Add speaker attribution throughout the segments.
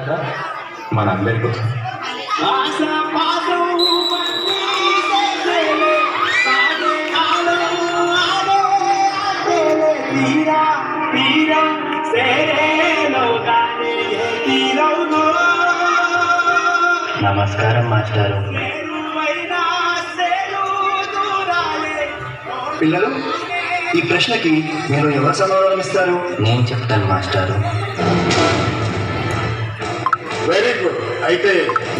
Speaker 1: కదా? మనందరి కోసం నమస్కారం మాస్టారు.
Speaker 2: పిల్లలు ఈ ప్రశ్నకి మీరు ఎవరు సమాధానం ఇస్తారు
Speaker 1: నేను చెప్తాను మాస్టారు.
Speaker 3: Very good. అయితే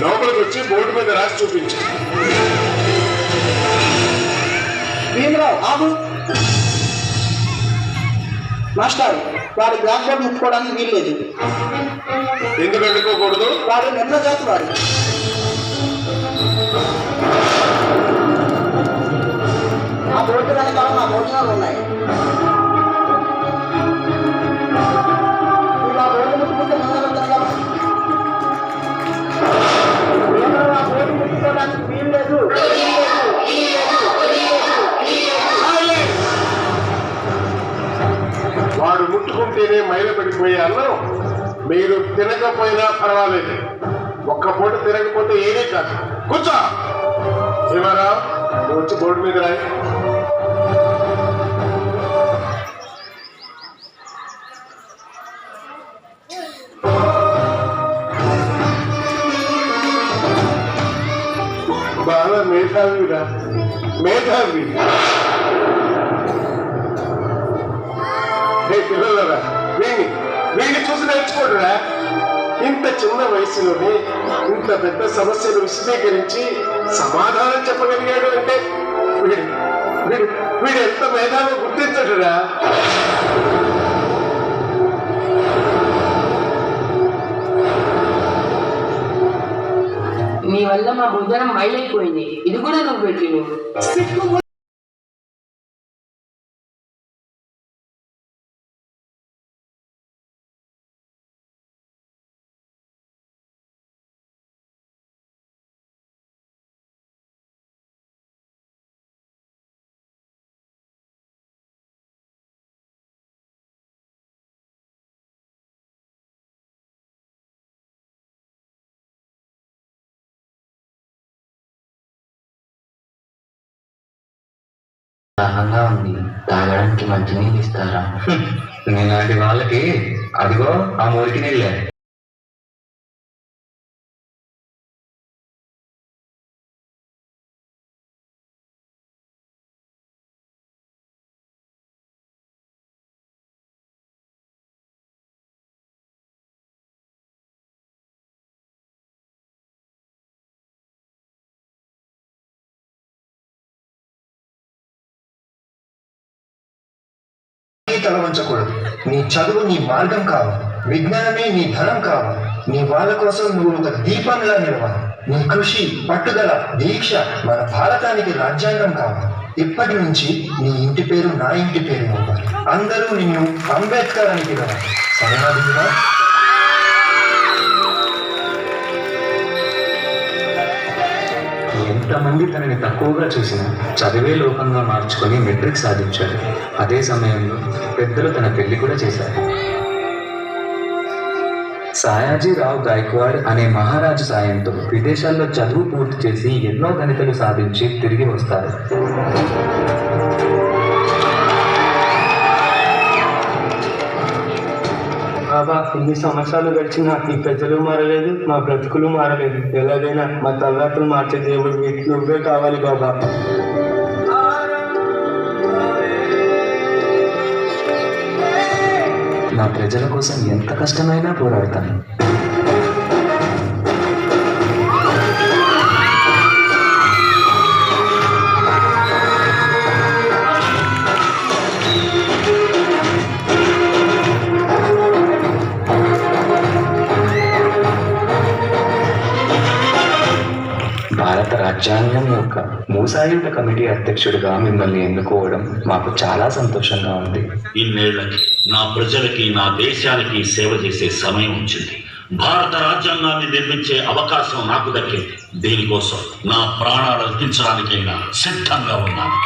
Speaker 3: లోపలికి వచ్చి బోర్డు మీద రాసి చూపించు.
Speaker 4: భీమరావు ఆగు. మాస్టర్ వాడు బ్లాక్ బోర్డ్ ముట్టుకోవడానికి వీల్లేదు
Speaker 3: ఎందుకు అడ్డుకోకూడదు
Speaker 4: వాడు నిన్న జాతి వాడు ఆ బోర్డు వెనకాల మా భోజనాలు ఉన్నాయి.
Speaker 3: మైల పడిపోయే అన్నం మీరు తినకపోయినా పర్వాలేదు. ఒక్క పూట తినకపోతే ఏదే కాదు. కూర్చో. శివరావు వచ్చి బోర్డు మీద రాయి. బాగా మేధావిరా. మేధావి. పిల్లలరా. వీణి చూసి నేర్చుకోడురా. ఇంత చిన్న వయసులోనే ఇంత పెద్ద సమస్యను విశదీకరించి సమాధానం చెప్పగలిగాడు అంటే వీడు వీడు వీడు ఎంత మేధావి గుర్తించడురా.
Speaker 5: నీ వల్ల మా భోజనం మైలైపోయింది. ఇది కూడా నువ్వు పెట్టి
Speaker 1: దాహంగా ఉంది. తాగడానికి మంచినీళ్ళు ఇస్తారా? నేనాటి వాళ్ళకి అదిగో ఆ మురికి నీళ్ళే.
Speaker 2: తల వంచకూడదు నీ చదువు నీ మార్గం కావాలి విజ్ఞానమే నీ ధనం కావాలి నీ వాళ్ళ కోసం నువ్వు ఒక దీపంలా నిలవాలి. నీ కృషి పట్టుదల దీక్ష మన భారతానికి రాజ్యాంగం కావాలి. ఇప్పటి నుంచి నీ ఇంటి పేరు నా ఇంటి పేరు అవ్వాలి అందరూ నిన్ను అంబేద్కర్ అని పిలవాలి. సరేనా
Speaker 1: ఎంతమంది తనని తక్కువగా చూసినా చదివే లోకంగా మార్చుకొని మెట్రిక్ సాధించాడు. అదే సమయంలో పెద్దలు తన పెళ్ళి కూడా చేశారు. సాయాజీరావు గాయక్వాడ్ అనే మహారాజు సాయంతో విదేశాల్లో చదువు పూర్తి చేసి ఎన్నో గణితలు సాధించి తిరిగి వస్తారు.
Speaker 6: బాబా ఇన్ని సంవత్సరాలు గడిచినా ఈ ప్రజలు మారలేదు మా బ్రతుకులు మారలేదు. ఎలాగైనా మా తలరాత్రులు మార్చే దేవుడు నువ్వే కావాలి బాబా.
Speaker 1: నా ప్రజల కోసం ఎంత కష్టమైనా పోరాడతాను. రాజ్యాంగం యొక్క మూసాయుధ కమిటీ అధ్యక్షుడిగా మిమ్మల్ని ఎన్నుకోవడం మాకు చాలా సంతోషంగా ఉంది.
Speaker 7: ఇన్నేళ్ళకి నా ప్రజలకి నా దేశానికి సేవ చేసే సమయం వచ్చింది. భారత రాజ్యాంగాన్ని నిర్మించే అవకాశం నాకు దక్కింది. దీనికోసం నా ప్రాణాలు అర్పించడానికైనా సిద్ధంగా ఉన్నాను.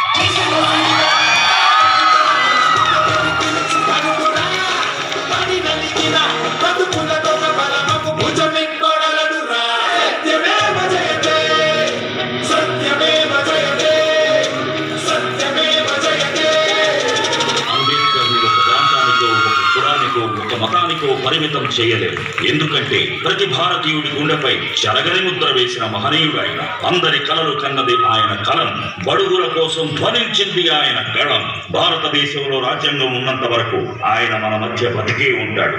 Speaker 7: రాతతో పరిమితం చేయలేదు. ఎందుకంటే ప్రతి భారతీయుడి గుండెపై చెరగని ముద్ర వేసిన మహనీయుడు ఆయన అందరి కలలు కన్నది ఆయన కలం బడుగుల కోసం ధ్వనించింది ఆయన గళం. భారతదేశంలో రాజ్యాంగం ఉన్నంత వరకు ఆయన మన మధ్య బతికే ఉంటాడు.